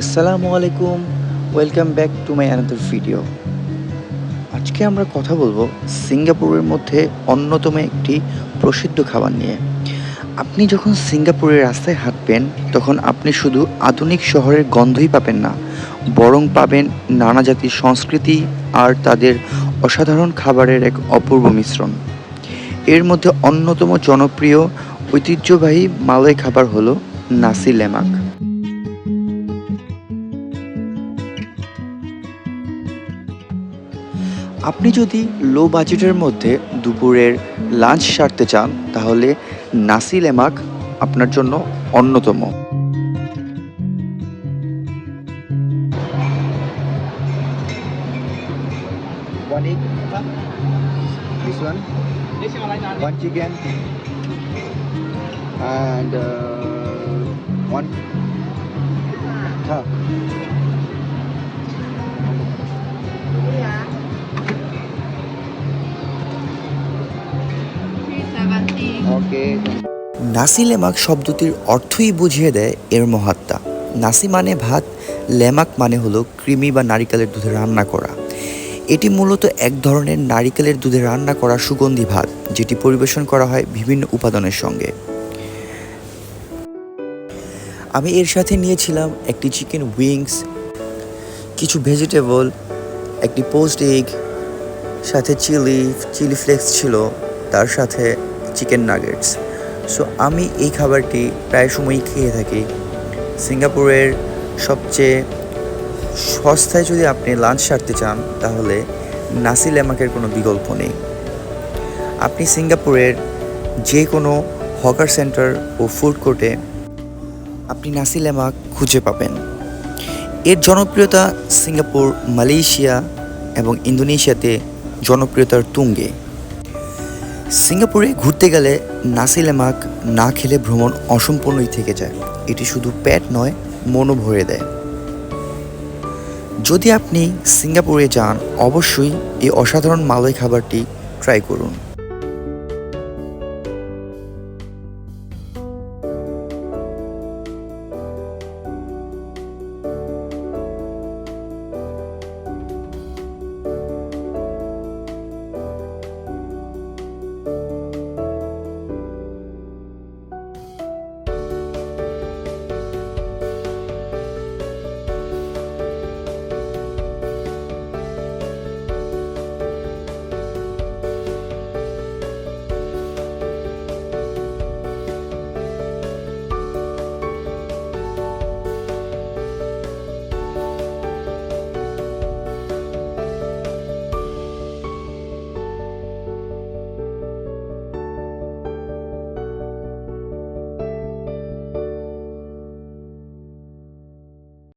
আসসালামু আলাইকুম, welcome back to my another video আজকে আমরা কথা বলব সিঙ্গাপুরের মধ্যে অন্যতম একটি প্রসিদ্ধ খাবার নিয়ে। আপনি যখন সিঙ্গাপুরের রাস্তায় হাঁটবেন, তখন আপনি শুধু আধুনিক শহরের গন্ধই পাবেন না, বরং পাবেন নানা জাতির সংস্কৃতি আর তাদের অসাধারণ খাবারের এক অপূর্ব মিশ্রণ। এর মধ্যে অন্যতম জনপ্রিয় ঐতিহ্যবাহী মালয় খাবার হলো নাসি লেমাক। আপনি যদি লো বাজেটের মধ্যে দুপুরের লাঞ্চ সারতে চান তাহলে নাসি লেমাক আপনার জন্য অন্যতম. And uh, one. Huh. নাসি লেমাক শব্দটির অর্থই বুঝিয়ে দেয় এর মহাত্মা। নাসি মানে ভাত, লেমাক মানে হলো কৃমি বা নারিকেলের দুধে রান্না করা। এটি মূলত এক ধরনের নারিকেলের দুধে রান্না করা সুগন্ধি ভাত, যেটি পরিবেশন করা হয় বিভিন্ন উপাদানের সঙ্গে। আমি এর সাথে নিয়েছিলাম একটি চিকেন উইংস, কিছু ভেজিটেবল, একটি পোস্ট এগ, সাথে চিলি চিলি ফ্লেক্স ছিল, তার সাথে চিকেন নাগেটস সো আমি এই খাবারটি প্রায় সময়ই খেয়ে থাকি। সিঙ্গাপুরের সবচেয়ে সস্তায় যদি আপনি লাঞ্চ সারতে চান, তাহলে নাসি লেমাকের কোনো বিকল্প নেই। আপনি সিঙ্গাপুরের যে কোনো হকার সেন্টার ও ফুড কোর্টে আপনি নাসি লেমাক খুঁজে পাবেন। এর জনপ্রিয়তা সিঙ্গাপুর, মালয়েশিয়া এবং ইন্দোনেশিয়াতে জনপ্রিয়তার তুঙ্গে। সিঙ্গাপুরে ঘুরতে গেলে নাসিলে মাক না খেলে ভ্রমণ অসম্পূর্ণই থেকে যায়। এটি শুধু পেট নয়, মনও ভরে দেয়। যদি আপনি সিঙ্গাপুরে যান, অবশ্যই এই অসাধারণ মালয় খাবারটি ট্রাই করুন।